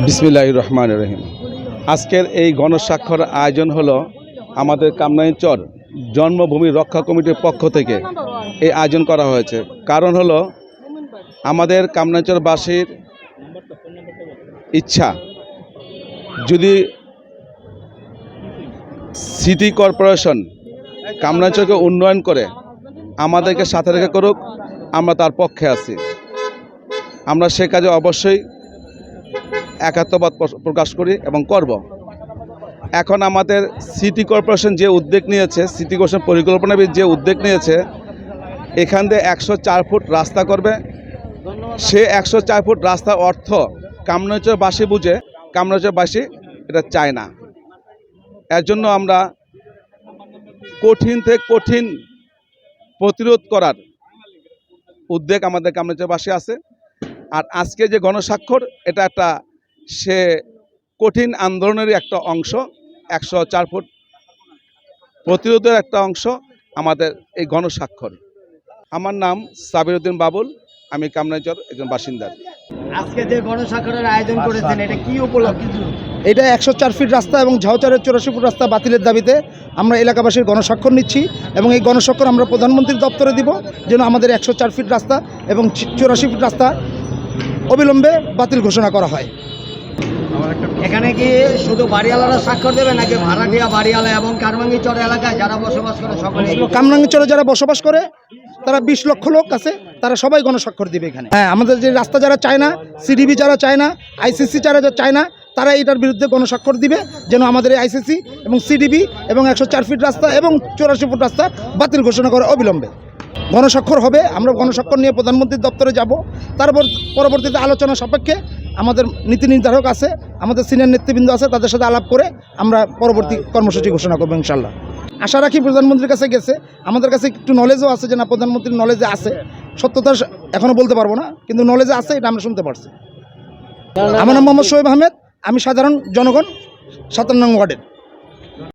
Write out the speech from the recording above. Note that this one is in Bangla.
বিসমিল্লাহ রহমান রহিম। আজকের এই গণস্বাক্ষর আয়োজন হলো আমাদের কামনাইচর জন্মভূমি রক্ষা কমিটির পক্ষ থেকে এই আয়োজন করা হয়েছে। কারণ হলো আমাদের কামনাইচরবাসীর ইচ্ছা, যদি সিটি কর্পোরেশন কামনাইচরকে উন্নয়ন করে, আমাদেরকে সাথে রেখে করুক, আমরা তার পক্ষে আছি। আমরা সে কাজে অবশ্যই একাত্মবাদ প্রকাশ করি এবং করব। এখন আমাদের সিটি কর্পোরেশন যে উদ্যোগ নিয়েছে, সিটি কর্পোরেশন পরিকল্পনাবিদ যে উদ্যোগ নিয়েছে, এখান দিয়ে একশো চার ফুট রাস্তা করবে। সে একশো চার ফুট রাস্তার অর্থ কামনাচরবাসী বুঝে কামনাচরবাসী এটা চায় না। এর জন্য আমরা কঠিন থেকে কঠিন প্রতিরোধ করার উদ্যোগ আমাদের কামনাচরবাসী আছে। আর আজকে যে গণস্বাক্ষর, এটা একটা সে কঠিন আন্দোলনেরই একটা অংশ একশো চার ফুট প্রতিরোধের একটা অংশ আমাদের এই গণস্বাক্ষর। আমার নাম সাবিরুদ্দিন বাবুল আমি কামনাইচর একজন বাসিন্দা। আজকে যে গণস্বাক্ষরের আয়োজন করেছেন এটা কি উপলক্ষে? এটা একশো চার ফিট রাস্তা এবং ঝাউচারের চৌরাশি ফুট রাস্তা বাতিলের দাবিতে আমরা এলাকাবাসীর গণস্বাক্ষর নিচ্ছি এবং এই গণস্বাক্ষর আমরা প্রধানমন্ত্রীর দপ্তরে দিব যেন আমাদের একশো চার ফিট রাস্তা এবং চৌরাশি ফিট রাস্তা অবিলম্বে বাতিল ঘোষণা করা হয়। এখানে কি শুধু বাড়িওয়ালারা স্বাক্ষর দেবে নাকি ভাড়াটিয়া বাড়িওয়ালা এবং কারমাঙ্গিচর এলাকায় যারা বসবাস করে সকলে? কামরাঙ্গিচরে যারা বসবাস করে তারা বিশ লক্ষ লোক আছে তারা সবাই গণস্বাক্ষর দিবে এখানে। হ্যাঁ আমাদের যে রাস্তা যারা চায় না সিডিবি যারা চায় না আইসিসি যারা চায় না তারা এটার বিরুদ্ধে গণস্বাক্ষর দিবে যেন আমাদের এই আইসিসি এবং সিডিবি এবং একশো চার ফিট রাস্তা এবং চৌরাশি ফুট রাস্তা বাতিল ঘোষণা করে অবিলম্বে। গণস্বাক্ষর হবে আমরা গণস্বাক্ষর নিয়ে প্রধানমন্ত্রীর দপ্তরে যাব তারপর পরবর্তীতে আলোচনা সাপেক্ষে আমাদের নীতি নির্ধারক আছে আমাদের সিনিয়র নেতৃবৃন্দ আছে, তাদের সাথে আলাপ করে আমরা পরবর্তী কর্মসূচি ঘোষণা করব ইনশাল্লাহ আশা রাখি প্রধানমন্ত্রীর কাছে গেছে। আমাদের কাছে একটু নলেজও আছে যে না, প্রধানমন্ত্রীর নলেজে আছে। সত্যতা এখনও বলতে পারব না, কিন্তু নলেজে আছে, এটা আমরা শুনতে পারছি। আমার নাম মোহাম্মদ শোয়েব আহমেদ, আমি সাধারণ জনগণ, সাতান্ন ওয়ার্ডের।